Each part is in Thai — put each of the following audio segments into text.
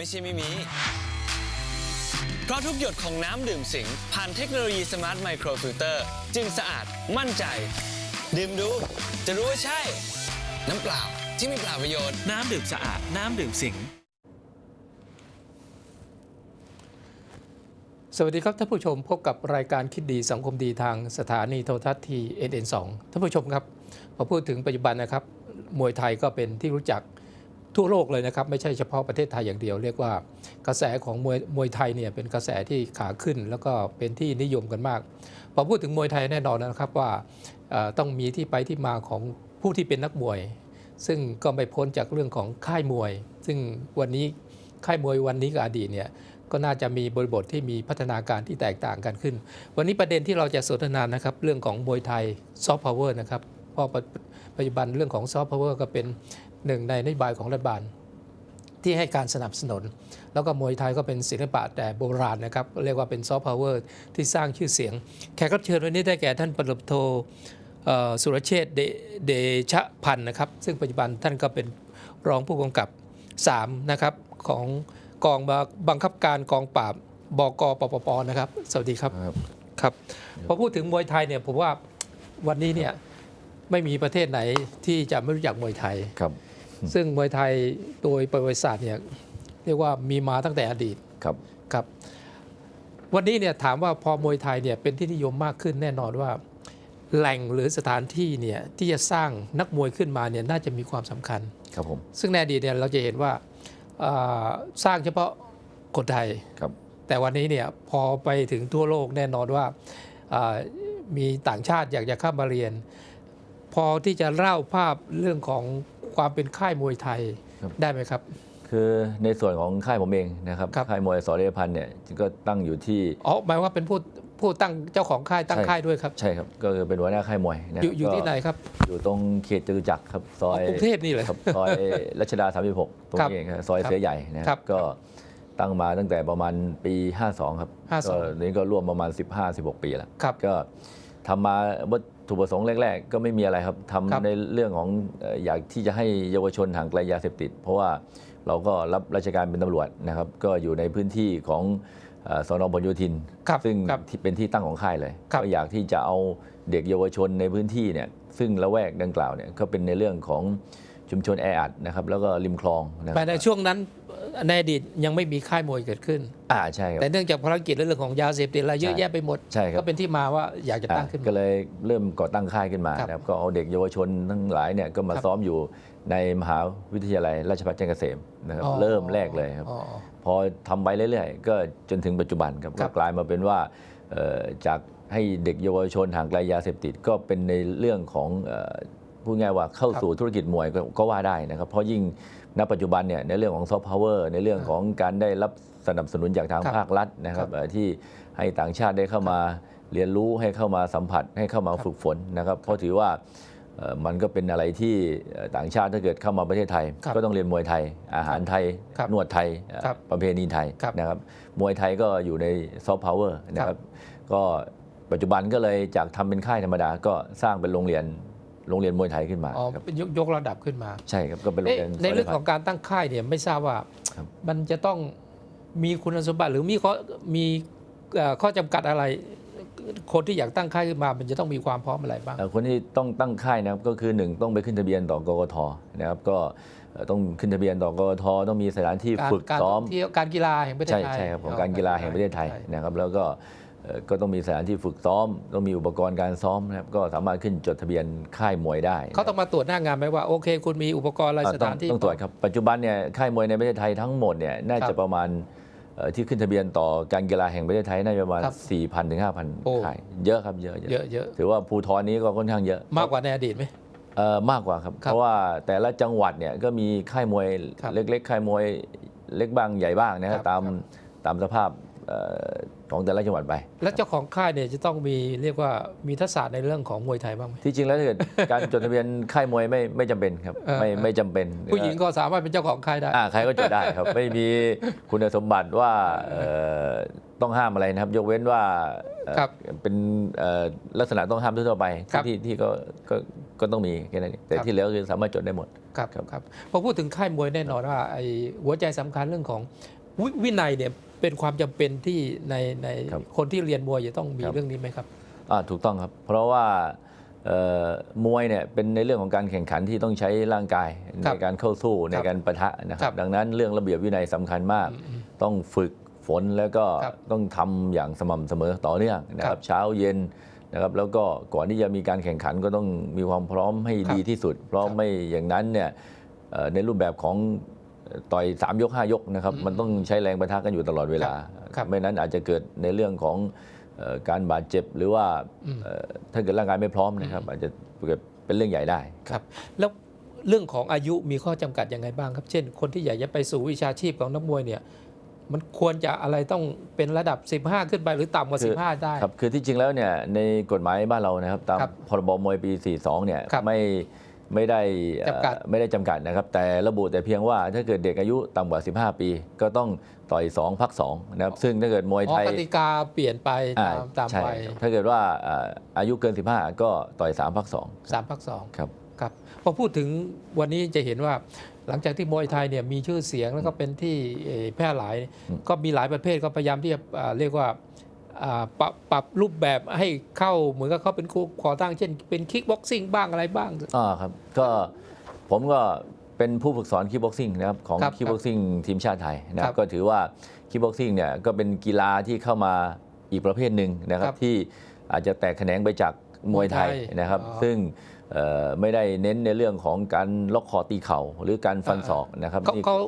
ห็นไม่ใช่ไม่มี เพราะทุกหยดของน้ำดื่มสิง ผ่านเทคโนโลยีสมาร์ทไมโครฟิลเตอร์จึงสะอาดมั่นใจ ดื่มดู จะรู้ว่าใช่ น้ำเปล่าที่ไม่เปล่าประโยชน์ น้ำดื่มสะอาด น้ำดื่มสิง สวัสดีครับท่านผู้ชมพบกับรายการคิดดีสังคมดีทางสถานีโทรทัศน์ทีเอ็นสองท่านผู้ชมครับ พอพูดถึงปัจจุบันนะครับ มวยไทยก็เป็นที่รู้จัก ทั่วโลกเลยนะครับ ไม่ใช่เฉพาะประเทศไทยอย่างเดียว เรียกว่ากระแสของมวยมวยไทยเนี่ยเป็นกระแสที่ขาขึ้น แล้วก็เป็นที่นิยมกันมาก พอพูดถึงมวยไทยแน่นอนนะครับว่าต้องมีที่ไปที่มาของผู้ที่เป็นนักมวย ซึ่งก็ไม่พ้นจากเรื่องของค่ายมวย ซึ่งวันนี้ค่ายมวยวันนี้กับอดีตเนี่ยก็น่าจะมีบริบทที่มีพัฒนาการที่แตกต่างกันขึ้น วันนี้ประเด็นที่เราจะสนทนานะครับ เรื่องของมวยไทยซอฟต์พาวเวอร์นะครับเพราะปัจจุบันเรื่องของซอฟต์พาวเวอร์ก็เป็น หนึ่งในนโยบายของรัฐบาล ที่ให้การสนับสนุน แล้วก็มวยไทยก็เป็นศิลปะแต่โบราณนะครับ เรียกว่าเป็นซอฟต์พาวเวอร์ที่สร้างชื่อเสียง แขกรับเชิญวันนี้ได้แก่ท่านปรโทเอ่อสุรเชษฐ์เดเดชะพันธ์นะครับ ซึ่งปัจจุบันท่านก็เป็นรองผู้กำกับ 3 นะครับ ของกองบังคับการกองปราบ บกปปปนะครับ สวัสดีครับครับครับพอพูดถึงมวยไทยเนี่ยผมว่าวันนี้เนี่ยไม่มีประเทศไหนที่จะไม่รู้จักมวยไทยครับ ซึ่งมวยไทยโดยประวัติศาสตร์เนี่ยเรียกว่ามีมาตั้งแต่อดีตครับครับ วันนี้เนี่ยถามว่าพอมวยไทยเนี่ยเป็นที่นิยมมากขึ้นแน่นอนว่า แหล่งหรือสถานที่เนี่ยที่จะสร้างนักมวยขึ้นมาเนี่ยน่าจะมีความสำคัญครับผมซึ่งในอดีตเนี่ยเราจะเห็นว่าอ่าสร้างเฉพาะคนไทยครับแต่วันนี้เนี่ยพอไปถึงทั่วโลกแน่นอนว่าอ่ามีต่างชาติอยากจะเข้ามาเรียน พอที่จะเล่าภาพเรื่องของ ความเป็นค่ายมวยไทยครับ ได้ไหมครับ คือในส่วนของค่ายผมเองนะครับครับ ค่ายมวยสอเดชพันธ์เนี่ยก็ตั้งอยู่ที่อ๋อหมายว่าเป็นผู้ผู้ตั้งเจ้าของค่ายตั้งใช่ค่ายด้วยครับใช่ครับก็คือเป็นหัวหน้าค่ายมวยนะอยู่อยู่ก็ที่ไหนครับ อยู่ตรงเขตจตุจักรครับซอยกรุงเทพนี่เลยครับซอยรัชดา36ตรงครับนี้เองครับซอยครับเสือใหญ่นะคครัรับบก็ตั้งมาตั้งแต่ประมาณปี 52 ครับ52 ก็นี้ก็ร่วมประมาณ 15-16 ปีแล้ว ครับ ก็ทำมาวัต ถุประสงค์แรก ๆ ก็ไม่มีอะไรครับทำครับในเรื่องของเอ่ออยากที่จะให้เยาวชนห่างไกลยาเสพติด เพราะว่าเราก็รับราชการเป็นตำรวจนะครับ ก็อยู่ในพื้นที่ของเอ่อสนพหลโยธินครับซึ่งครับที่เป็นที่ตั้งของค่ายเลยครับก็อยากที่จะเอาเด็กเยาวชนในพื้นที่เนี่ยซึ่งละแวกดังกล่าวเนี่ยก็เป็นในเรื่องของชุมชนแออัดนะครับแล้วก็ริมคลองนะคไปรับในช่วงนั้น ในอดีตยังไม่มีค่ายมวยเกิดขึ้น อ่าใช่ครับ แต่เนื่องจากภารกิจและเรื่องของยาเสพติดอะไรเยอะใช่แยะไปหมด ใช่ครับ ก็เป็นที่มาว่าอยากจะตั้งขึ้นก็มาเลยเริ่มก่อตั้งค่ายขึ้นมาครับนะครับก็เอาเด็กเยาวชนทั้งหลายเนี่ยก็มาครับซ้อมอยู่ในมหาวิทยาลัยราชภัฏจันทร์เกษมนะครับอ๋อ เริ่มแรกเลยครับ อ๋อ พอทำไปเรื่อยๆ ก็จนถึงปัจจุบันครับครัก็บ กลายมาเป็นว่าเอ่อจากให้เด็กเยาวชนห่างไกลยาเสพติดก็เป็นในเรื่องของเอ่อพูดง่ายว่าเข้าสู่ธุรกิจมวยก็ก็ว่าได้นะครับ เพราะยิ่ง ณปัจจุบันเนี่ยในเรื่องของซอฟต์พาวเวอร์ในเรื่องของการได้รับสนับสนุนจากทางครับภาครัฐนะครัครับบเอ่อที่ให้ต่างชาติได้เข้ามาเรียนรู้ให้เข้ามาสัมผัสให้เข้ามาครับฝึกฝนนะครับ เพราะถือว่าเอ่อมันก็เป็นอะไรที่เอ่อต่างชาติถ้าเกิดเข้ามาประเทศไทยครับก็ต้องเรียนมวยไทย อาหารไทยครับนวดไทยเอ่อครับประเพณีไทยครับนะครับมวยไทยก็อยู่ในซอฟต์พาวเวอร์นะครับก็ปัจจุบันก็เลยจากทำเป็นค่ายธรรมดาก็สร้างเป็นโรงเรียน โรงเรียนมวยไทยขึ้นมาอ๋อครับเป็นยกยกระดับขึ้นมาใช่ครับก็เป็นโรงเอ๊ะเรียนในเรื่องสยของการตั้งค่ายเนี่ยไม่ทราบว่าครับ มันจะต้องมีคุณสมบัติหรือมีข้อมีเอ่อข้อจำกัดอะไร คนที่อยากตั้งค่ายขึ้นมามันจะต้องมีความพร้อมอะไรบ้าง เอ่อคนที่ต้องตั้งค่ายนะครับก็คือหนึ่งต้องไปขึ้นทะเบียนต่อกกทนะครับก็เอ่อต้องขึ้นทะเบียนต่อกกทต้องมีสถานที่การฝึกการซ้อม ท่งเที่ยวการกีฬาแห่งประเทศใช่ไทยใช่ครับของการกีฬาแห่งประเทศไทยใช่นะครับแล้วก็เอ่อ ก็ต้องมีสถานที่ฝึกซ้อม ต้องมีอุปกรณ์การซ้อมนะครับก็สามารถขึ้นจดทะเบียนค่ายมวยได้เขาต้องมาตรวจหน้างานไหมว่าโอเค คุณมีอุปกรณ์อะไรอ่าสต้องถานที่ต้องตรวจครับปัจจุบันเนี่ยค่ายมวยในประเทศไทยทั้งหมดเนี่ยน่าครัจะบประมาณเอ่อที่ขึ้นทะเบียนต่อการกีฬาแห่งประเทศไทยน่าจะประมาณครับ4,000ถึงโอ้5,000ค่ายเยอะครับเยอะเยอะเยอะถือว่าภูทรนี้ก็ค่อนข้างเยอะมากกว่าในอดีตไหมเอ่อมากกว่าครับครับ เพราะว่าแต่ละจังหวัดเนี่ยก็มีค่ายมวยครับเล็กๆค่ายมวยเล็กบ้างใหญ่บ้างนะครัฮะบตามครับตามสภาพเอ่อ ของแต่ละจังหวัดไป แล้วเจ้าของค่ายเนี่ยจะต้องมีเรียกว่ามีทักษะในเรื่องของมวยไทยบ้างไหมที่จริงแล้วถ้าเกิดการจดทะเบียนค่ายมวยไม่ไม่จำเป็นครับเออไม่เออไม่จำเป็น ผู้หญิงก็สามารถเป็นเจ้าของค่ายได้อ่าใครก็จดได้ครับ ไม่มีคุณสมบัติว่าเอ่อต้องห้ามอะไรนะครับ ยกเว้นว่าเอ่อครับเป็นเอ่อลักษณะต้องห้ามทั่วๆไปครับที่ที่ก็ก็ก็ต้องมีแค่นั้นเองแต่ครับที่เหลือคือสามารถจดได้หมดครับครับครับพอพูดถึงค่ายมวยแน่นอนว่าไอ้หัวใจสำคัญเรื่องของวิวินัยเนี่ย เป็นความจำเป็นที่ในในครับคนที่เรียนมวยจะต้องมีครับเรื่องนี้ไหมครับอ่าถูกต้องครับ เพราะว่าเอ่อมวยเนี่ยเป็นในเรื่องของการแข่งขันที่ต้องใช้ร่างกายครัในบการเข้าสู้ในครับการปะทะนะคครัรับบดังนั้นเรื่องระเบียบวินัยสำคัญมาก ต้องฝึกฝนแล้วก็ครับต้องทำอย่างสม่ำเสมอต่อเนื่องนะคครัรับบเช้าเย็นนะครับแล้วก็ก่อนที่จะมีการแข่งขันก็ต้องมีความพร้อมให้ครับดีที่สุด เพราะครับไม่อย่างนั้นเนี่ยเอ่อในรูปแบบของ ต่อยสามยกห้ายกนะครับ มันต้องใช้แรงประทะกันอยู่ตลอดเวลาครับไม่นั้นอาจจะเกิดในเรื่องของเอ่อการบาดเจ็บหรือว่าอืมเอ่อถ้าเกิดร่างกายไม่พร้อมนะครับ อาจจะเกิดเป็นเรื่องใหญ่ได้ครับแล้วเรื่องของอายุมีข้อจำกัดยังไงบ้างครับ เช่น คนที่อยากจะไปสู่วิชาชีพของนักมวยเนี่ยมันควรจะอะไรต้องเป็นระดับ 15 ขึ้นไปหรือต่ำกว่าคือ15 ได้ครับคือที่จริงแล้วเนี่ยในกฎหมายบ้านเรานะครับ ตามครับพรบมวยปี 42 เนี่ยครับไม่ ไม่ได้เอ่อจำกัดไม่ได้จำกัดนะครับ แต่ระบุแต่เพียงว่าถ้าเกิดเด็กอายุต่ำกว่า 15 ปี ก็ต้องต่อย 2 พัก2นะครับซึ่งถ้าเกิดมวยอ๋อไทยกติกาเปลี่ยนไปอ่าตามตามใช่วัยครับถ้าเกิดว่าเอ่ออายุเกิน 15 ก็ต่อย 3 พัก2สามพักสองครับครับพอพูดถึงวันนี้จะเห็นว่าหลังจากที่มวยไทยเนี่ยมีชื่อเสียงแล้วก็เป็นที่เอ่อแพร่หลายอืมก็มีหลายประเภทก็พยายามที่จะอ่าเรียกว่าอ่า ปรับปรับรูปแบบให้เข้าเหมือนกับเขาเป็นคู่ขอตั้งเช่น เป็นคิกบ็อกซิ่งบ้างอะไรบ้าง อ่าครับก็ผมก็เป็นผู้ฝึกสอนคิกบ็อกซิ่งนะครับของครับคิกบ็อกซิ่งทีมชาติไทยนะคครัรับบก็ถือว่าคิกบ็อกซิ่งเนี่ยก็เป็นกีฬาที่เข้ามาอีกประเภทหนึ่งนะครัครับบที่อาจจะแตกแขนงไปจากมวยไทยมวยไทยนะครับ อ๋อซึ่งเอ่อไม่ได้เน้นในเรื่องของการล็อกคอตีเข่าหรือการฟันศอกนะครับเขานี่ เขา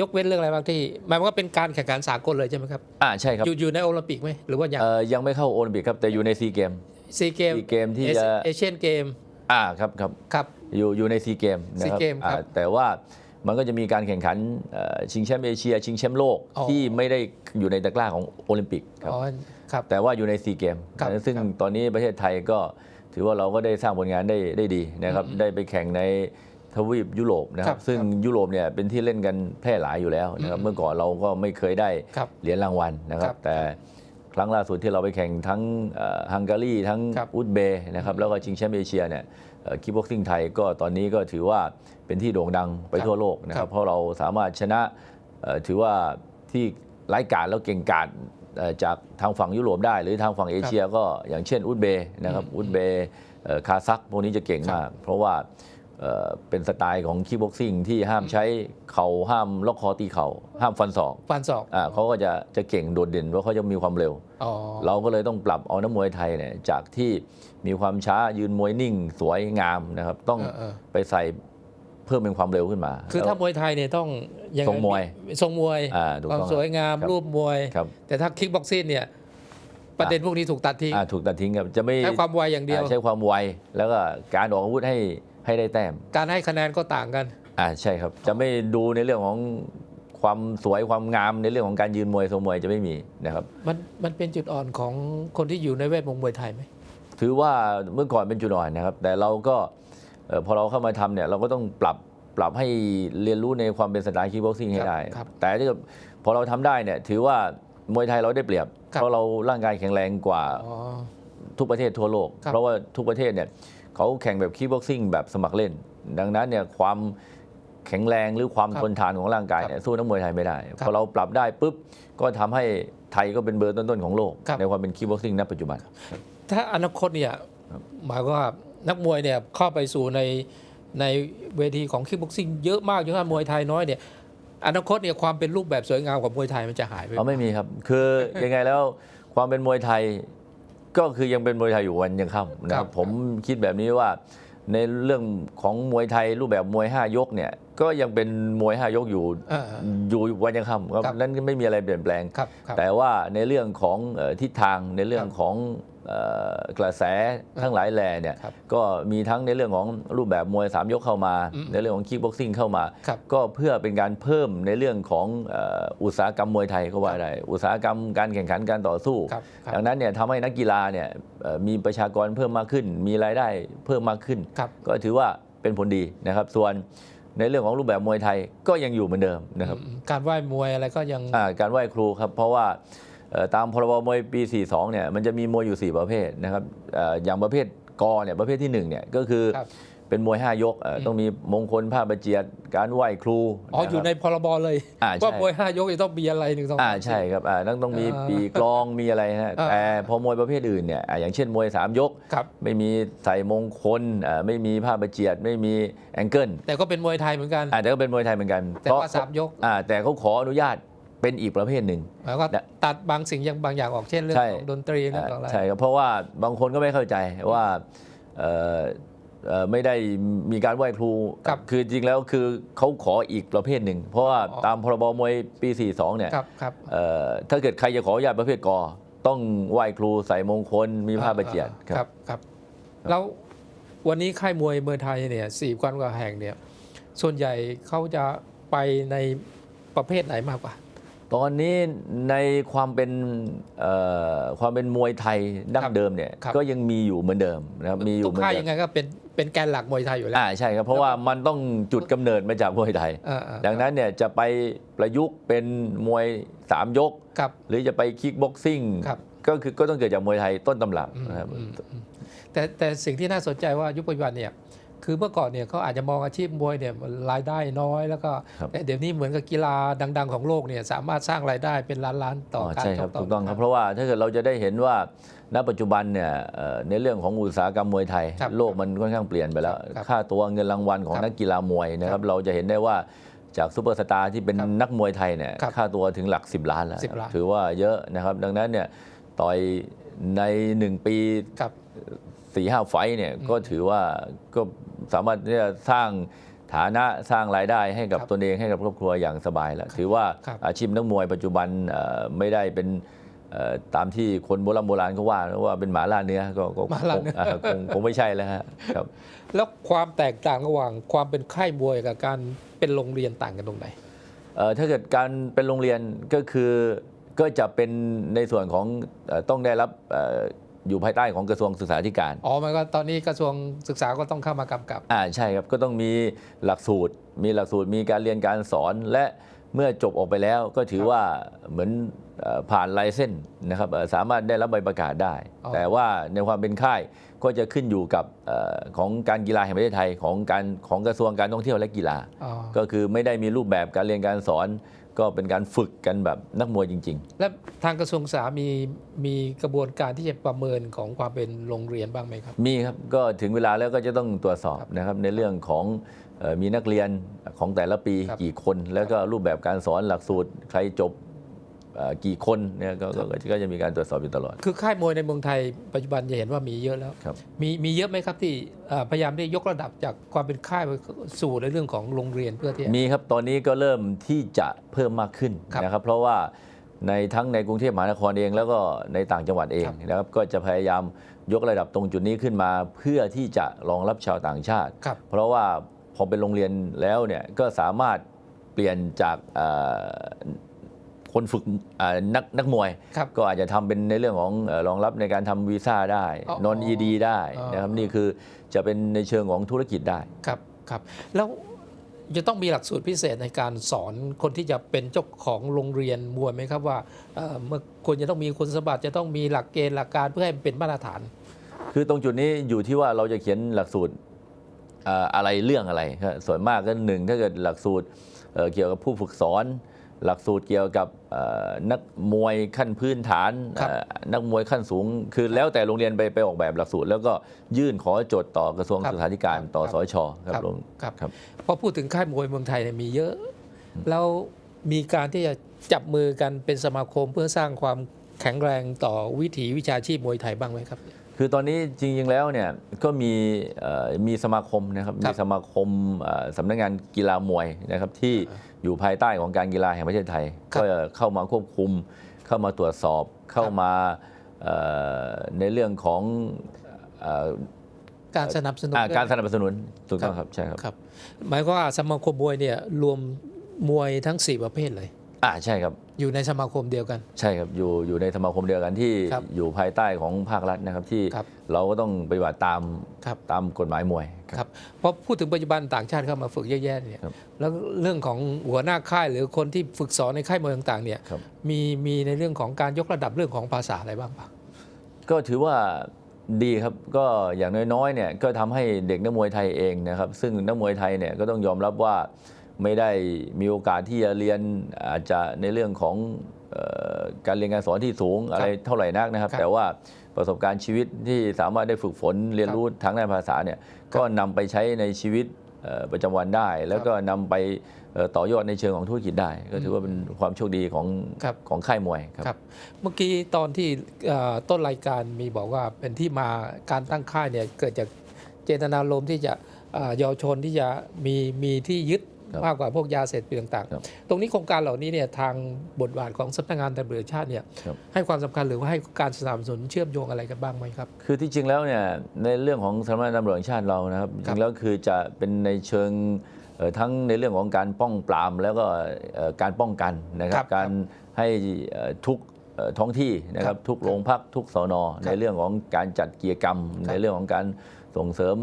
ยกเว้นเรื่องอะไรบ้างที่หมายความว่าเป็นการแข่งขันสากลเลยใช่ไหมครับอ่าใช่ครับอยู่อยู่ในโอลิมปิกไหมหรือว่าอย่างเอ่อยังไม่เข้าโอลิมปิกครับแต่อยู่ในซีเกมซีเกมซีเกมที่จะเอเชียนเกมอ่าครับครับครับอยู่อยู่ในซีเกมนะครั SEA Games ครับอ่าแต่ว่ามันก็จะมีการแข่งขันเอ่อชิงแชมป์เอเชีย ชิงแชมป์โลกอ๋อที่ไม่ได้อยู่ในตะกร้าของโอลิมปิกครับอ๋อครับแต่ว่าอยู่ในซีเกมครับซึ่งครับตอนนี้ประเทศไทยก็ถือว่าเราก็ได้สร้างผลงานได้ได้ดีนะครับได้ไปแข่งในท วีปยุโรปนะคครัรับบซึ่งครับยุโรปเนี่ยเป็นที่เล่นกันแพร่หลายอยู่แล้วนะครับอืมเมื่อก่อนเราก็ไม่เคยได้ครับเหรียญรางวัลนะครัครับบแต่ครั้งล่าสุดที่เราไปแข่งทั้งเอ่อฮังการีทั้งครับอุซเบย์นะครับแล้วก็ชิงแชมป์เอเชียเนี่ยคิกบ็อกซิ่งไทยก็ตอนนี้ก็ถือว่าเป็นที่โด่งดังไปครับทั่วโลกนะคครัรับบเพราะเราสามารถชนะเอ่อถือว่าที่ไร้ายกาจแล้วเก่งกาจเอ่อจากทางฝั่งยุโรปได้ หรือทางฝั่งเอเชียก็อย่างเช่นอุซเบย์นะครับอุซเบย์เอ่อคาซักพวกนี้จะเก่งมาก เพราะว่า เอ่อเป็นสไตล์ของคิกบ็อกซิ่งที่ห้ามใช้เข่าห้ามล็อกคอตีเข่าห้ามฟันศอกฟันศอกอ่าเขาก็จะจะเก่งโดดเด่นเพราะเขาจะมีความเร็วอ๋อเราก็เลยต้องปรับเอานักมวยไทยเนี่ยจากที่มีความช้ายืนมวยนิ่ง สวยงามนะครับ ต้องเออเออไปใส่เพิ่มเป็นความเร็วขึ้นมา คือถ้าแล้วมวยไทยเนี่ยต้องยังไงทรงมวยทรงมวยอ่าถูกความต้องสวยงามครับรูปมวยครับแต่ถ้าคิกบ็อกซิ่งเนี่ยประเด็นพวกนี้ถูกตัดทิ้งอ่าถูกตัดทิ้งครับจะไม่ใช้ความไวอย่างเดียวอ่าใช้ความไวแล้วก็การออกอาวุธให้ ให้ได้แต้ม การให้คะแนนก็ต่างกัน อ่าใช่ครับ จะไม่ดูในเรื่องของความสวยความงามในเรื่องของการยืนมวยทรงมวยจะไม่มีนะครับ มันมันเป็นจุดอ่อนของคนที่อยู่ในแวดวงมวยไทยไหมถือว่าเมื่อก่อนเป็นจุดอ่อนนะครับ แต่เราก็เอ่อพอเราเข้ามาทำเนี่ยเราก็ต้องปรับปรับให้เรียนรู้ในความเป็นสไตล์คิกบ็อกซิ่งให้ได้ครับแต่ถ้าเกิดพอเราทำได้เนี่ยถือว่ามวยไทยเราได้เปรียบครับเพราะเราร่างกายแข็งแรงกว่าอ๋อทุกประเทศทั่วโลกครับเพราะว่าทุกประเทศเนี่ย เขาแข่งแบบคิกบ็อกซิ่งแบบสมัครเล่น ดังนั้นเนี่ยความแข็งแรงหรือความครับทนทานของร่างกายเนี่ยสู้นักมวยไทยไม่ได้ครับพอเราปรับได้ปุ๊บก็ทำให้ไทยก็เป็นเบอร์ต้นๆของโลกครับในความเป็นคิกบ็อกซิ่งณปัจจุบัน ถ้าอนาคตเนี่ยหมายความว่านักมวยเนี่ยเข้าไปสู่ในในเวทีของคิกบ็อกซิ่งเยอะมากจนกระทั่งมวยไทยน้อยเนี่ยอนาคตเนี่ยความเป็นรูปแบบสวยงามของมวยไทยมันจะหายไปเอาไม่มีครับ คือยังไงแล้วความเป็นมวยไทย ก็คือยังเป็นมวยไทยอยู่วันยังค่ำนะคครัรับบ ผมคิดแบบนี้ว่าในเรื่องของมวยไทยรูปแบบมวย 5 ยกเนี่ยก็ยังเป็นมวย 5 ยกอยู่เออ อยู่วันยังค่ำครับครับ นั้นไม่มีอะไรเปลี่ยนแปลง ครับครับ แต่ว่าในเรื่องของเอ่อทิศทางในเรื่องของเอ่อ กระแสทั้งหลายแหล่เนี่ยครับก็มีทั้งในเรื่องของรูปแบบมวยสามยกเข้ามาอืมในเรื่องของคิกบ็อกซิ่งเข้ามาครับก็เพื่อเป็นการเพิ่มในเรื่องของเอ่ออุตสาหกรรมมวยไทยก็ว่าได้อุตสาหกรรมการแข่งขันการต่อสู้ครับครับดังนั้นเนี่ยทำให้นักกีฬาเนี่ยเอ่อมีประชากรเพิ่มมากขึ้น มีรายได้เพิ่มมากขึ้นครับก็ถือว่าเป็นผลดีนะครับ ส่วนในเรื่องของรูปแบบมวยไทยก็ยังอยู่เหมือนเดิมนะครับอืมการไหว้มวยอะไรก็ยังอ่าการไหว้ครูครับ เพราะว่าเอ่อ ตามพรบมวยปี 42 เนี่ยมันจะมีมวยอยู่ 4 ประเภทนะครับเอ่ออย่างประเภทกอเนี่ยประเภทที่1เนี่ยก็คือครับเป็นมวยห้ายกเอ่อต้องมีมงคลผ้าประเจียดการไหว้ครู อ๋อ อยู่ในะครับพรบเลยอ่าใช่ว่ามวยห้ายกจะต้องมีอะไรหนึ่งสองอ่าสามใช่ครับอ่าต้องต้องมีเอ่อปีกลองมีอะไรนะอ่าแต่พอมวยประเภทอื่นเนี่ยอ่าอย่างเช่นมวยสามยกครับไม่มีใส่มงคลอ่าไม่มีผ้าประเจียดไม่มีแองเกิลแต่ก็เป็นมวยไทยเหมือนกันอ่าแต่ก็เป็นมวยไทยเหมือนกันแต่ว่าเพระสามยกอ่าแต่เขาขออนุญาต เป็นอีกประเภทหนึ่งแล้วก็เนี่ยตัดบางสิ่งอย่างบางอย่างออกเช่นเรื่องใช่ของดนตรีเรื่องอ่าของอะไรใช่ครับเพราะว่าบางคนก็ไม่เข้าใจว่าเอ่อเอ่อไม่ได้มีการไหว้ครูครับคือจริงแล้วคือเขาขออีกประเภทหนึ่ง เพราะว่าอ๋อตามพรบมวยปี 42 เนี่ยครับครับเอ่อถ้าเกิดใครจะขออนุญาตประเภทกอต้องไหว้ครูใส่มงคลมีผ้าประเจียดอ่าครับครับแล้ววันนี้ค่ายมวยเมืองไทยเนี่ยสี่กว่าแห่งเนี่ยส่วนใหญ่เขาจะไปในประเภทไหนมากกว่า ตอนนี้ในความเป็นเอ่อความเป็นมวยไทยดั้ครังบเดิมเนี่ยครับก็ยังมีอยู่เหมือนเดิมนะครับมีอยู่ทุกเหมือนค่ายเดิยัมงไงก็เป็นเป็นแกนหลักมวยไทยอยู่แล้วอ่าใช่ครับเพราะว่ามันต้องจุดกำเนิดมาจากมวยไทยอ่าอ่าดังนั้นเนี่ยจะไปประยุกต์เป็นมวยสามยกครับหรือจะไปคิกบ็อกซิ่งครับก็คือก็ต้องเกิดจากมวยไทยต้นตำรับอืมนะครับอืมอืมแต่แต่สิ่งที่น่าสนใจว่ายุคปัจจุบันเนี่ย คือเมื่อก่อนเนี่ยเขาอาจจะมองอาชีพมวยเนี่ยรายได้น้อย แล้วก็แต่เดี๋ยวนี้เหมือนกับกีฬาดัง ๆ ของโลกเนี่ยสามารถสร้างรายได้เป็นล้านๆต่ออ๋อการใช่ชครับกต่อถูกต้องครับเพราะว่าถ้าเกิดเราจะได้เห็นว่าณปัจจุบันเนี่ยเอ่อในเรื่องของอุตสาหกรรมมวยไทยครับโลกมันค่อนข้างเปลี่ยนไปแล้วครับค่าตัวเงินรางวัลของครับนักกีฬามวยนะครับเราจะเห็นได้ว่าจากซูเปอร์สตาร์ที่เป็นครับนักมวยไทยเนี่ยครับค่าตัวถึงหลัก 10 ล้านแล้ว10ล้านถือว่าเยอะนะครับ ดังนั้นเนี่ยต่อยใน 1 ปีครับ สี่ห้าไฟท์เนี่ยก็ถือว่าก็สามารถที่จะสร้างฐานะสร้างรายได้ให้กับครับตนเองให้กับครอบครัวอย่างสบายแล้วถือว่าครับอาชีพนักมวยปัจจุบันเอ่อไม่ได้เป็นเอ่อตามที่คนโบราณโบราณเขาว่าว่าเป็นหมาล่าเนื้อก็ก็หมาล่าเนื้อคงเอ่อคงคงไม่ใช่แล้วฮะครับ แล้วความแตกต่างระหว่างความเป็นค่ายมวยกับการเป็นโรงเรียนต่างกันตรงไหนเอ่อถ้าเกิดการเป็นโรงเรียนก็คือก็จะเป็นในส่วนของเอ่อต้องได้รับเอ่ออยู่ภายใต้ของกระทรวงศึกษาธิการ อ๋อมันก็ตอนนี้กระทรวงศึกษาก็ต้องเข้ามากำกับ อ่าใช่ครับ ก็ต้องมีหลักสูตร มีหลักสูตรมีการเรียนการสอนและเมื่อจบออกไปแล้วก็ถือว่าเหมือนเอ่อผ่านไลเส้นนะครับเอ่อสามารถได้รับใบประกาศได้อ๋อแต่ว่าในความเป็นค่ายก็จะขึ้นอยู่กับเออของการกีฬาแห่งประเทศไทยของการของกระทรวงการท่องเที่ยวและกีฬาอ๋อก็คือไม่ได้มีรูปแบบการเรียนการสอน ก็เป็นการฝึกกันแบบนักมวยจริง ๆ และทางกระทรวงศึกษามีมีกระบวนการที่จะประเมินของความเป็นโรงเรียนบ้างไหมครับ มีครับก็ถึงเวลาแล้วก็จะต้องตรวจสอบนะครับในเรื่องของเอ่อมีนักเรียนของแต่ละปีครับ กี่คน แล้วก็รูปแบบการสอนหลักสูตรใครจบเอ่อ กี่คนเนี่ยก็ก็ก็ก็จะมีการตรวจสอบอยู่ตลอด คือค่ายมวยในเมืองไทยปัจจุบันจะเห็นว่ามีเยอะแล้ว ครับ มีมีเยอะไหมครับที่เอ่อพยายามที่ยกระดับจากความเป็นค่ายไปสู่ในเรื่องของโรงเรียนเพื่อที่ มีครับ ตอนนี้ก็เริ่มที่จะเพิ่มมากขึ้นครับนะครับ เพราะว่าในทั้งในกรุงเทพมหานครเองแล้วก็ในต่างจังหวัดเองครับนะครับ ก็จะพยายามยกระดับตรงจุดนี้ขึ้นมา เพื่อที่จะรองรับชาวต่างชาติ ครับ เพราะว่าพอเป็นโรงเรียนแล้วเนี่ยก็สามารถเปลี่ยนจากเอ่อ คนฝึกเอ่อนักนักมวยครับก็อาจจะทำเป็นในเรื่องของเอ่อรองรับในการทำวีซ่าได้อ๋อนอนอีดีได้อ๋อนะครับนี่คือจะเป็นในเชิงของธุรกิจได้ครับครับแล้วจะต้องมีหลักสูตรพิเศษในการสอนคนที่จะเป็นเจ้าของโรงเรียนมวยไหมครับว่าเอ่อเมื่อควรจะต้องมีคุณสมบัติจะต้องมีหลักเกณฑ์หลักการเพื่อให้มันเป็นมาตรฐาน คือตรงจุดนี้อยู่ที่ว่าเราจะเขียนหลักสูตรเอ่ออะไรเรื่องอะไรครับส่วนมากก็หนึ่งถ้าเกิดหลักสูตรเอ่อเกี่ยวกับผู้ฝึกสอน หลักสูตรเกี่ยวกับเอ่อนักมวยขั้นพื้นฐานครับเอ่อนักมวยขั้นสูง คือแล้วแต่โรงเรียนไปไปออกแบบหลักสูตร แล้วก็ยื่นขอจดต่อกระทรวงครับศึกษาธิการครับต่อครับสชครับครับลงครับครับพอพูดถึงค่ายมวยเมืองไทยเนี่ยมีเยอะ แล้วมีการที่จะจับมือกันเป็นสมาคมเพื่อสร้างความแข็งแรงต่อวิถีวิชาชีพมวยไทยบ้างไหมครับ คือตอนนี้จริงๆแล้วเนี่ยก็มีเอ่อมีสมาคมนะครับครัมีบสมาคมเอ่อสำนักงานกีฬามวยนะครับที่อยู่ภายใต้ของการกีฬาแห่งประเทศไทยครับก็เข้ามาควบคุม เข้ามาตรวจสอบเข้ามาเอ่อในเรื่องของเอ่อการสนับสนุนอ่าด้วยการสนับสนุนถูกต้องครับใช่ครับครับหมายความว่าสมาคมมวยเนี่ยรวมมวยทั้ง 4 ประเภทเลย อ่าใช่ครับ อยู่ในสมาคมเดียวกัน ใช่ครับอยู่อยู่ในสมาคมเดียวกันที่ครับอยู่ภายใต้ของภาครัฐนะครับ ที่ครับเราก็ต้องปฏิบัติตามครับ ตามกฎหมายมวย ครับเพราะพูดถึงปัจจุบันต่างชาติเข้ามาฝึกเยอะแยะเนี่ยครับแล้วเรื่องของหัวหน้าค่ายหรือคนที่ฝึกสอนในค่ายมวยต่างๆเนี่ยครับ มีมีในเรื่องของการยกระดับเรื่องของภาษาอะไรบ้างปะ ก็ถือว่าดีครับก็อย่างน้อยๆเนี่ยก็ทำให้เด็กนักมวยไทยเองนะครับ ซึ่งนักมวยไทยเนี่ยก็ต้องยอมรับว่า ไม่ได้มีโอกาสที่จะเรียนอาจจะในเรื่องของเอ่อการเรียนการสอนที่สูงอะไรเท่าไหร่นักนะครับครับ แต่ว่าประสบการณ์ชีวิตที่สามารถได้ฝึกฝนเรียนรู้ทางด้านภาษาเนี่ยก็นำไปใช้ในชีวิตเอ่อประจำวันได้ แล้วก็นำไปเอ่อต่อยอดในเชิงของธุรกิจได้ ก็ถือว่าเป็นความโชคดีของครับของค่ายมวยครับครับ เมื่อกี้ตอนที่เอ่อต้นรายการมีบอกว่าเป็นที่มาการตั้งค่ายเนี่ยเกิดจากเจตนารมณ์ที่จะเอ่อเยาวชนที่จะมีมีที่ยึดครับ มากกว่าพวกยาเสพติดต่างครับๆตรงนี้โครงการเหล่านี้เนี่ยทางบทบาทของสำนักงานตำรวจแห่งชาติเนี่ยครับให้ความสำคัญหรือว่าให้การสนับสนุนเชื่อมโยงอะไรกันบ้างไหมครับ คือที่จริงแล้วเนี่ยในเรื่องของสำนักงานตำรวจแห่งชาติเรานะครับจครับริงๆแล้วคือจะเป็นในเชิงเอ่อทั้งในเรื่องของการป้องปรามแล้วก็เอ่อการป้องกันนะคครัรับบการให้เอ่อทุกเอ่อท้องที่นะคครัรับบทุกโรงพักทุกสอนอในเรื่องของการจัดกิจกรรม ในเรื่องของการส่งเสริม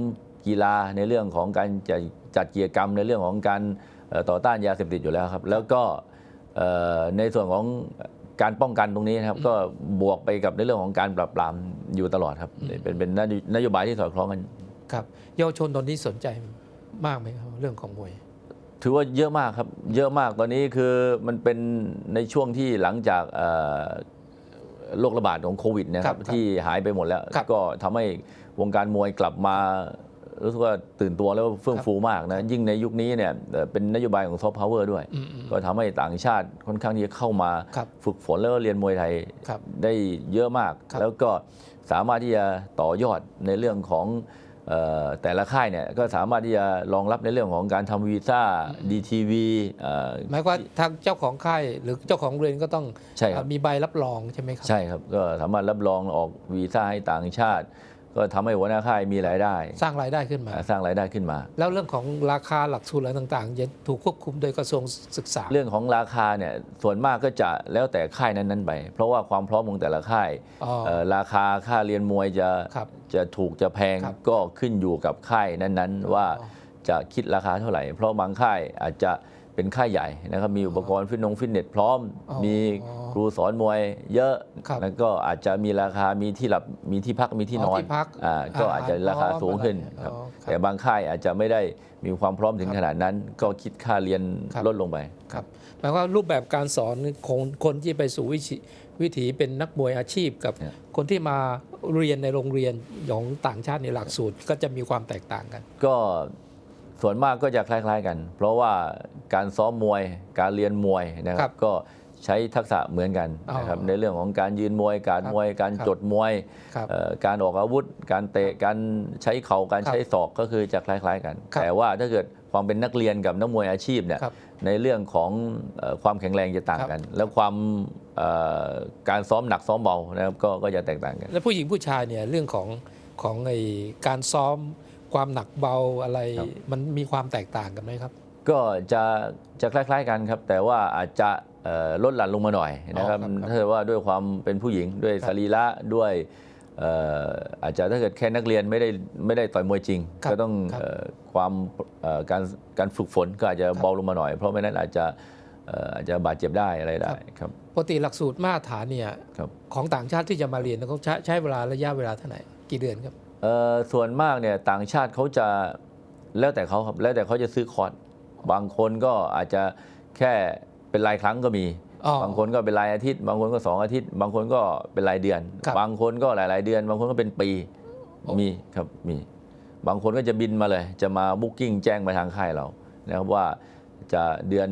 กีฬาในเรื่องของการจัด จัดกิจกรรมในเรื่องของการเอ่อต่อต้านยาเสพติดอยู่แล้วครับ แล้วก็เอ่อในส่วนของการป้องกันตรงนี้นะครับ ก็บวกไปกับในเรื่องของการปราบปรามอยู่ตลอดครับ เป็นเป็นนโยนโยบายที่สอดคล้องกันครับเยาวชนตอนนี้สนใจมากไหมครับเรื่องของมวย ถือว่าเยอะมากครับ เยอะมากตอนนี้คือมันเป็นในช่วงที่หลังจากเอ่อโรคระบาดของโควิดนะคครัรับบครับที่หายไปหมดแล้วครับก็ทำให้วงการมวยกลับมา รู้สึกว่าตื่นตัวแล้วเฟื่องฟูมากนะยิ่งในยุคนี้เนี่ยเอ่อเป็นนโยบายของซอฟต์พาวเวอร์ด้วยอืมอืมก็ทำให้ต่างชาติค่อนข้างที่จะเข้ามาครับฝึกฝนแล้วก็เรียนมวยไทยครับได้เยอะมากครับแล้วก็สามารถที่จะต่อยอดในเรื่องของเอ่อแต่ละค่ายเนี่ยก็สามารถที่จะรองรับในเรื่องของการทำวีซ่า DTV เอ่อหมายความว่าทางเจ้าของค่ายหรือเจ้าของเรียนก็ต้องใช่ครับเอ่อมีใบรับรองใช่ไหมครับ ใช่ครับ ก็สามารถรับรองออกวีซ่าให้ต่างชาติ ก็ทำให้หัวหน้าค่ายมีรายได้ สร้างรายได้ขึ้นมา สร้างรายได้ขึ้นมา แล้วเรื่องของราคาหลักสูตรอะไรต่างๆจะถูกควบคุมโดยกระทรวงศึกษา เรื่องของราคาเนี่ยส่วนมากก็จะแล้วแต่ค่ายนั้นๆไป เพราะว่าความพร้อมของแต่ละค่ายอ๋อเอ่อราคาค่าเรียนมวยจะครับจะถูกจะแพงครับก็ขึ้นอยู่กับค่ายนั้นๆ ว่าอ๋อจะคิดราคาเท่าไหร่ เพราะบางค่ายอาจจะ เป็นค่ายใหญ่นะครับมีอุปกรณ์ฟิตนงฟิตเนสพร้อมอ๋อมีครูสอนมวยเยอะครับแล้วก็อาจจะมีราคามีที่หลับมีที่พักมีที่นอนที่พักอ่าก็อาจจะราคาสูงขึ้นอ๋อครับครับแต่บางค่ายอาจจะไม่ได้มีความพร้อมถึงขนาดนั้น ก็คิดค่าเรียนครับลดลงไปครับหมายความว่ารูปแบบการสอนของคนที่ไปสู่วิถีวิถีเป็นนักมวยอาชีพกับเนี่ยคนที่มาเรียนในโรงเรียนของต่างชาติในหลักสูตรก็จะมีความแตกต่างกัน ก็ ส่วนมากก็จะคล้าย ๆกัน เพราะว่าการซ้อมมวยการเรียนมวยนะคครัรับบก็ใช้ทักษะเหมือนกันอ๋อนะครับในเรื่องของการยืนมวย การครับมวย การครับจดมวยครับเอ่อการออกอาวุธ การเตะการใช้เข่าการครับใช้ศอกก็คือจะคล้ายๆกัน ครับแต่ว่าถ้าเกิดความเป็นนักเรียนกับนักมวยอาชีพเนี่ยครับในเรื่องของเอ่อความแข็งแรงจะต่างกัน แล้วความเอ่อการซ้อมหนักซ้อมเบานะครับก็ก็จะแตกต่างกัน แล้วผู้หญิงผู้ชายเนี่ยเรื่องของของไอการซ้อม ความหนักเบาอะไรครับมันมีความแตกต่างกันไหมครับ ก็จะจะคล้าย ๆกันครับ แต่ว่าอาจจะเอ่อลดหลั่นลงมาหน่อยนะครับอ๋อครับครับถ้าเกิดว่าด้วยความเป็นผู้หญิงด้วยครับสรีระด้วยเอ่ออาจจะถ้าเกิดแค่นักเรียนไม่ได้ไม่ได้ต่อยมวยจริงครับก็ต้องครับเอ่อความเอ่อการการฝึกฝนก็อาจจะเบาลงมาหน่อย เพราะไม่นั้นอาจจะเอ่ออาจจะบาดเจ็บได้อะไรได้ครับปกติหลักสูตรมาตรฐานเนี่ยครับของต่างชาติที่จะมาเรียนเขาใช้ใช้เวลาระยะเวลาเท่าไหร่กี่เดือนครับเอ่อ ส่วนมากเนี่ยต่างชาติเขาจะแล้วแต่เขาครับแล้วแต่เขาจะซื้อคอร์สบางคนก็อาจจะแค่เป็นรายครั้งก็มีอ๋อบางคนก็เป็นรายอาทิตย์ บางคนก็สองอาทิตย์ บางคนก็เป็นรายเดือนครับบางคนก็หลาย ๆ เดือน บางคนก็เป็นปีโอ้มีครับมีบางคนก็จะบินมาเลย จะมาบุ๊กิ้งแจ้งมาทางค่ายเรานะครับว่าจะเดือน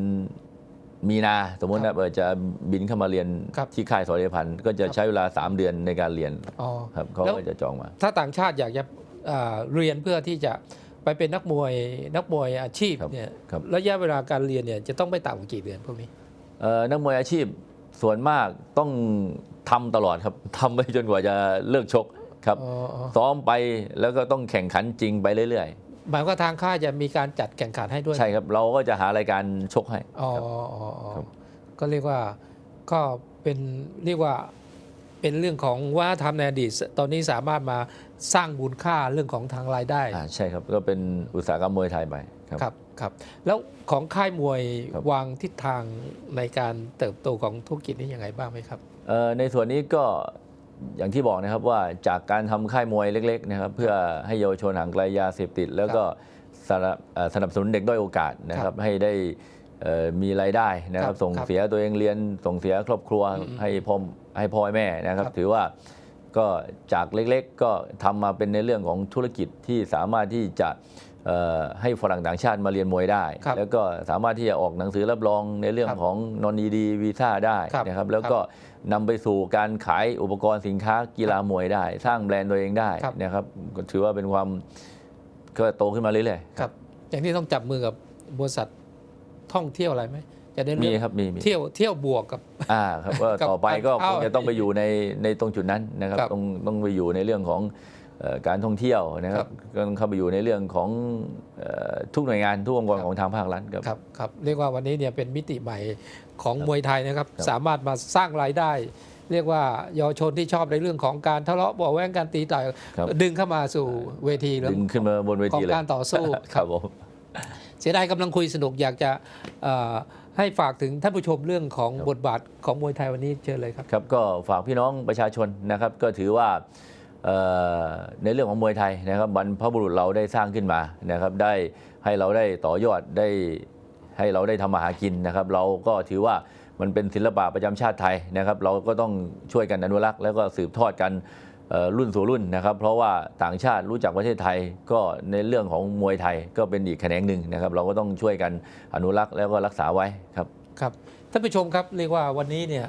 มีนาสมมตินะเออจะบินเข้ามาเรียนครับที่ค่ายสอเดพันธ์ก็จะใช้เวลา 3 เดือนในการเรียนอ๋อครับเขาแล้ว ก็จะจองมา ถ้าต่างชาติอยากจะอ่าเรียนเพื่อที่จะไปเป็นนักมวยนักมวยอาชีพครับเนี่ยครับ ระยะเวลาการเรียนเนี่ยจะต้องไม่ต่ำกว่ากี่เดือนพวกนี้ เอ่อนักมวยอาชีพส่วนมากต้องทำตลอดครับทำไปจนกว่าจะเลิกชกครับ อ๋ออ๋อ ซ้อมไปแล้วก็ต้องแข่งขันจริงไปเรื่อย หมายความว่าทางค่ายจะมีการจัดแข่งขันให้ด้วยๆใช่ครับเราก็จะหารายการชกให้อ๋อครับอ๋ออ๋อครับก็เรียกว่าก็เป็นเรียกว่าเป็นเรื่องของวัฒนธรรมในอดีตตอนนี้สามารถมาสร้างมูลค่าเรื่องของทางรายได้อ่าใช่ครับก็เป็นอุตสาหกรรมมวยไทยไปครับครับครับ แล้วของค่ายมวยครับวางทิศทางในการเติบโตของธุรกิจนี้ยังไงบ้างไหมครับเอ่อในส่วนนี้ก็ อย่างที่บอกนะครับว่าจากการทำค่ายมวยเล็กๆนะครับเพื่อให้เยาวชนห่างไกลยาเสพติด แล้วก็สนับเอ่อสนับสนุนเด็กด้อยโอกาสนะคครัรับบให้ได้เอ่อมีรายได้นะคครัรับบส่งครับเสียตัวเองเรียนส่งเสียครอบครัวอืมให้พ่อให้พ่อให้แม่นะครับครับ ถือว่าก็จากเล็กๆ ก็ทำมาเป็นในเรื่องของธุรกิจที่สามารถที่จะเอ่อให้ฝรั่งต่างชาติมาเรียนมวยได้ครับแล้วก็สามารถที่จะออกหนังสือรับรองในเรื่องครับของนอนดีวีซ่าได้ครับนะครับ แล้วก็ นำไปสู่การขายอุปกรณ์สินค้ากีฬามวยได้ สร้างแบรนด์ตัวเองได้ครับนะครับก็ถือว่าเป็นความก็โตขึ้นมาเรื่อยครับ อย่างนี้ต้องจับมือกับบริษัทท่องเที่ยวอะไรไหมจะได้ๆมีเรื่องครับมีมีเที่ยวเที่ยวบวกกับ อ่าครับว่ากับต่อไปก็การคเข้างจะต้องไปอยู่ในในตรงจุดนั้นนะครับครับ ต้องต้องไปอยู่ในเรื่องของเอ่อ การท่องเที่ยวนะคครัรับบก็ต้องเข้าไปอยู่ในเรื่องของเอ่อทุกหน่วยงานทุกองค์กรครับของทางภาครัฐครับครับครับเรียกว่าวันนี้เนี่ยเป็นมิติใหม่ของมวยไทยนะครับครับสามารถมาสร้างรายได้ เรียกว่าเยาวชนที่ชอบในเรื่องของการทะเลาะเบาะแว้งการตีต่อยครับดึงเข้ามาสู่เวทีเรื่อดึงงขึ้นมาบนเวขอทีงเลยการต่อสู้ครับผมเสียดายกำลังคุยสนุกอยากจะเอ่อให้ฝากถึงท่านผู้ชมเรื่องของครับบทบาทของมวยไทยวันนี้เชิญเลยครับครับ ก็ฝากพี่น้องประชาชนนะครับ ก็ถือว่าเอ่อ ในเรื่องของมวยไทยนะครับบรรพบุรุษเราได้สร้างขึ้นมานะครับได้ให้เราได้ต่อยอดได้ให้เราได้ทำมาหากินนะครับ เราก็ถือว่ามันเป็นศิลปะประจำชาติไทยนะครับ เราก็ต้องช่วยกันอนุรักษ์แล้วก็สืบทอดกันรุ่นสู่รุ่นนะครับ เพราะว่าต่างชาติรู้จักประเทศไทย ก็ในเรื่องของมวยไทยก็เป็นอีกแขนงหนึ่งนะครับ เราก็ต้องช่วยกันอนุรักษ์แล้วก็รักษาไว้ครับครับ ท่านผู้ชมครับเรียกว่าวันนี้เนี่ย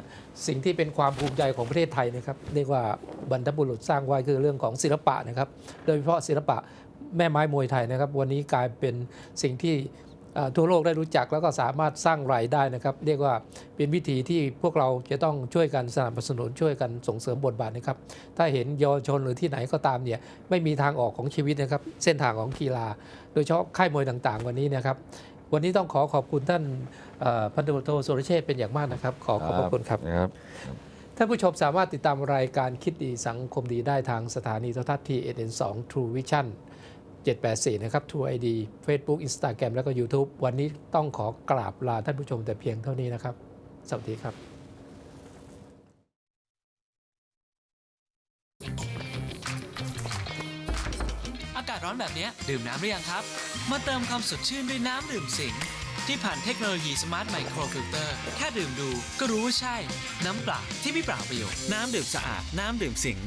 สิ่งที่เป็นความภูมิใจของประเทศไทยนะครับเรียกว่าบรรพบุรุษสร้างไว้คือเรื่องของศิลปะนะครับโดยเฉพาะศิลปะแม่ไม้มวยไทยนะครับ วันนี้กลายเป็นสิ่งที่ทั่วโลกได้รู้จักแล้วก็สามารถสร้างรายได้นะครับ เรียกว่าเป็นวิธีที่พวกเราจะต้องช่วยกันสนับสนุนช่วยกันส่งเสริมบทบาทนะครับ ถ้าเห็นเยาวชนหรือที่ไหนก็ตามเนี่ยไม่มีทางออกของชีวิตนะครับ เส้นทางของกีฬา โดยเฉพาะค่ายมวยต่างๆ วันนี้นะครับ วันนี้ต้องขอขอบคุณท่านเอ่อพันตำรวจโทสุรเชษฐ์เป็นอย่างมากนะครับ ขอขอบพระคุณครับครับท่านผู้ชมสามารถติดตามรายการคิดดีสังคมดีได้ทางสถานีโทรทัศน์ TNN2 True Vision 784 นะครับ True ID Facebook Instagram แล้วก็ YouTube วันนี้ต้องขอกราบลาท่านผู้ชมแต่เพียงเท่านี้นะครับ สวัสดีครับ อนแบบนี้ดื่มน้ำหรือยังครับ มาเติมความสดชื่นด้วยน้ำดื่มสิงที่ผ่านเทคโนโลยีสมาร์ทไมโครฟิลเตอร์แค่ดื่มดูก็รู้ว่าใช่ น้ำเปล่าที่ไม่เปล่าประโยชน์ น้ำดื่มสะอาด น้ำดื่มสิง